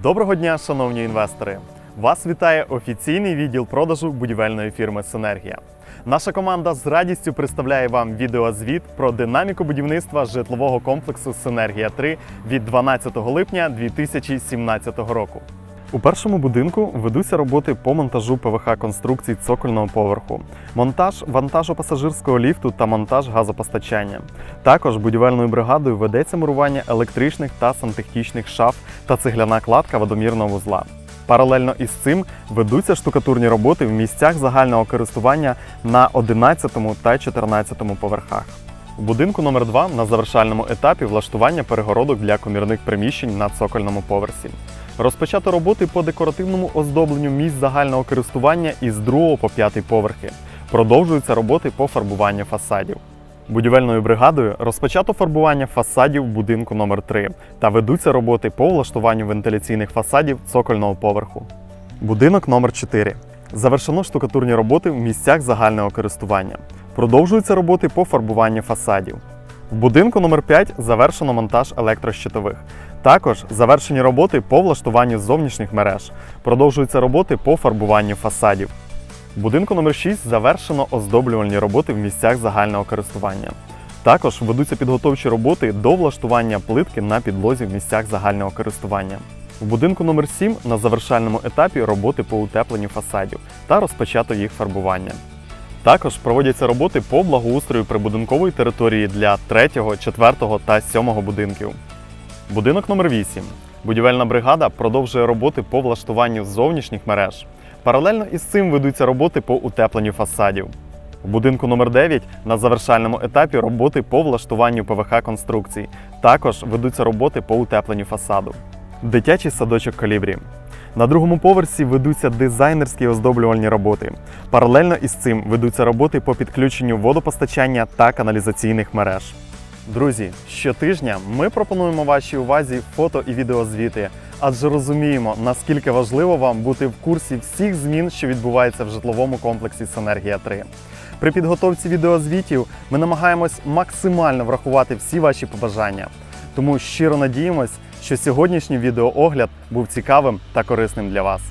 Доброго дня, шановні інвестори! Вас вітає офіційний відділ продажу будівельної фірми Синергія. Наша команда з радістю представляє вам відеозвіт про динаміку будівництва житлового комплексу Синергія 3 від 12 липня 2017 року. У першому будинку ведуться роботи по монтажу ПВХ конструкцій цокольного поверху, монтаж вантажопасажирського ліфту та монтаж газопостачання. Також будівельною бригадою ведеться мурування електричних та сантехнічних шаф та цегляна кладка водомірного вузла. Паралельно із цим ведуться штукатурні роботи в місцях загального користування на 11 та 14 поверхах. У будинку номер 2 на завершальному етапі влаштування перегородок для комірних приміщень на цокольному поверсі. Розпочато роботи по декоративному оздобленню місць загального користування із 2 по 5 поверхи. Продовжуються роботи по фарбуванню фасадів. Будівельною бригадою розпочато фарбування фасадів будинку номер 3 та ведуться роботи по влаштуванню вентиляційних фасадів цокольного поверху. Будинок номер 4 Завершено штукатурні роботи в місцях загального користування. Продовжуються роботи по фарбуванню фасадів. В будинку номер 5 завершено монтаж електрощитових. Також завершені роботи по влаштуванню зовнішніх мереж. Продовжуються роботи по фарбуванню фасадів. В будинку номер 6 завершено оздоблювальні роботи в місцях загального користування. Також ведуться підготовчі роботи до влаштування плитки на підлозі в місцях загального користування. В будинку номер 7 на завершальному етапі роботи по утепленню фасадів та розпочато їх фарбування. Також проводяться роботи по благоустрою прибудинкової території для 3, 4 та 7 будинків. Будинок номер 8 Будівельна бригада продовжує роботи по влаштуванню зовнішніх мереж. Паралельно із цим ведуться роботи по утепленню фасадів. В будинку номер 9 на завершальному етапі роботи по влаштуванню ПВХ конструкцій. Також ведуться роботи по утепленню фасаду. Дитячий садочок калібрі. На другому поверсі ведуться дизайнерські оздоблювальні роботи. Паралельно із цим ведуться роботи по підключенню водопостачання та каналізаційних мереж. Друзі, щотижня ми пропонуємо вашій увазі фото і відеозвіти, адже розуміємо, наскільки важливо вам бути в курсі всіх змін, що відбуваються в житловому комплексі Синергія 3. При підготовці відеозвітів ми намагаємось максимально врахувати всі ваші побажання. Тому щиро надіємось, що сьогоднішній відеоогляд був цікавим та корисним для вас.